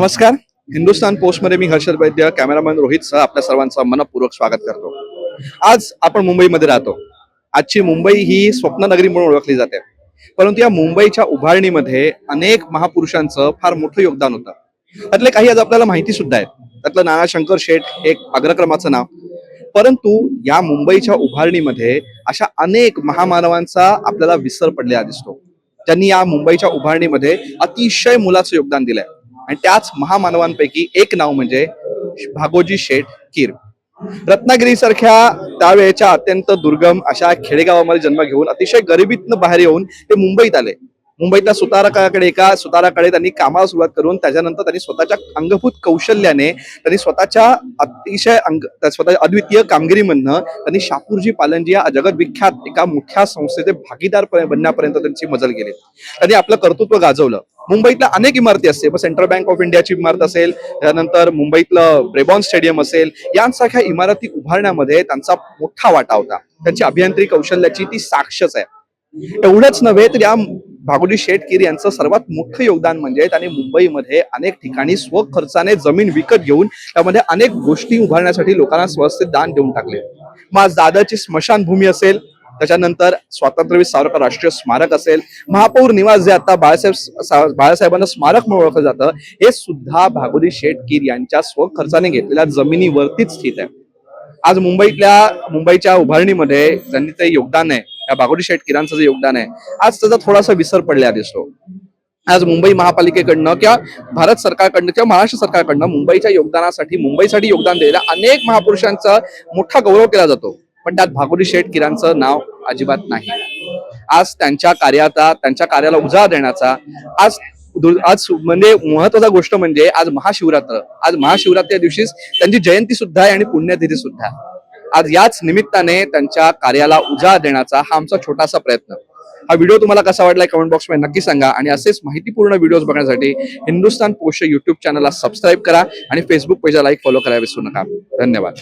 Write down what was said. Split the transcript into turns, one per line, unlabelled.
नमस्कार. हिंदुस्तान पोस्टमध्ये मी हर्षद वैद्य कॅमेरामॅन रोहित सह आपल्या सर्वांचं मनपूर्वक स्वागत करतो. आज आपण मुंबईमध्ये राहतो. आजची मुंबई ही स्वप्ननगरी म्हणून ओळखली जाते. परंतु या मुंबईच्या उभारणीमध्ये अनेक महापुरुषांचं फार मोठं योगदान होतं. त्यातले काही आज आपल्याला माहिती सुद्धा आहेत. त्यातलं नाना शंकर शेठ हे एक अग्रक्रमाचं नाव. परंतु या मुंबईच्या उभारणीमध्ये अशा अनेक महामानवांचा आपल्याला विसर पडलेला दिसतो. त्यांनी या मुंबईच्या उभारणीमध्ये अतिशय मुलाचं योगदान दिलंय. आणि त्याच महामानवांपैकी एक नाव म्हणजे भागोजी शेठ कीर रत्नागिरी सारख्या त्यावेळेच्या अत्यंत दुर्गम अशा खेडेगावामध्ये जन्म घेऊन अतिशय गरिबीतनं बाहेर येऊन ते मुंबईत आले. मुंबईतल्या सुतारकाकडे एका सुताराकडे त्यांनी कामाला सुरुवात करून त्याच्यानंतर त्यांनी स्वतःच्या अंगभूत कौशल्याने त्यांनी स्वतःच्या अतिशय अंग स्वतःच्या अद्वितीय कामगिरीमधनं त्यांनी शापूरजी पालनजी या जगद्विख्यात एका मोठ्या संस्थेचे भागीदार बनण्यापर्यंत त्यांची मजल गेली. त्यांनी आपलं कर्तृत्व गाजवलं. मुंबईतल्या अनेक इमारती असते सेंट्रल बँक ऑफ इंडियाची इमारत असेल त्यानंतर मुंबईतलं ब्रेबॉन स्टेडियम असेल यांसारख्या इमारती उभारण्यामध्ये त्यांचा मोठा वाटा होता. त्यांची अभियांत्रिकी कौशल्याची ती साक्षच आहे. एवढंच नव्हे तर या भागोली शेटकीर यांचं सर्वात मोठं योगदान म्हणजे त्यांनी मुंबईमध्ये अनेक ठिकाणी स्वखर्चाने जमीन विकत घेऊन त्यामध्ये अनेक गोष्टी उभारण्यासाठी लोकांना स्वस्थित दान देऊन टाकले. मग दादाची स्मशानभूमी असेल त्याच्यानंतर स्वातंत्र्यवीर सावरकर राष्ट्रीय स्मारक असेल महापौर निवास जे आता बाळासाहेब बाळासाहेबांना स्मारक म्हणून ओळखलं जातं हे सुद्धा भागोली शेटकीर यांच्या स्वखर्चाने घेतलेल्या जमिनीवरतीच स्थित आहे. आज मुंबईतल्या मुंबईच्या उभारणीमध्ये ज्यांनी ते योगदान आहे या बागोडी शेटकिरांचं जे योगदान आहे आज त्याचा थोडासा विसर पडलेला दिसतो. आज मुंबई महापालिकेकडनं किंवा भारत सरकारकडनं किंवा महाराष्ट्र सरकारकडनं मुंबईच्या योगदानासाठी मुंबईसाठी योगदान दिलेल्या अनेक महापुरुषांचा मोठा गौरव केला जातो. पण त्यात भागोली शेठ किरांचं नाव अजिबात नाही. आज त्यांच्या कार्याचा त्यांच्या कार्याला उजाळा देण्याचा आज आज म्हणजे महत्त्वाचा गोष्ट म्हणजे आज महाशिवरात्र. आज महाशिवरात्री दिवशीच त्यांची जयंती सुद्धा आहे आणि पुण्यतिथी सुद्धा आहे. आज याच निमित्ताने त्यांच्या कार्याला उजा देण्याचा हा आमचा छोटासा प्रयत्न. हा व्हिडिओ तुम्हाला कसा वाटलाय कमेंट बॉक्समध्ये नक्की सांगा आणि असेच माहितीपूर्ण व्हिडिओज बघण्यासाठी हिंदुस्तान पोस्ट युट्यूब चॅनलला सबस्क्राईब करा आणि फेसबुक पेजला लाईक फॉलो करायला विसरू नका. धन्यवाद.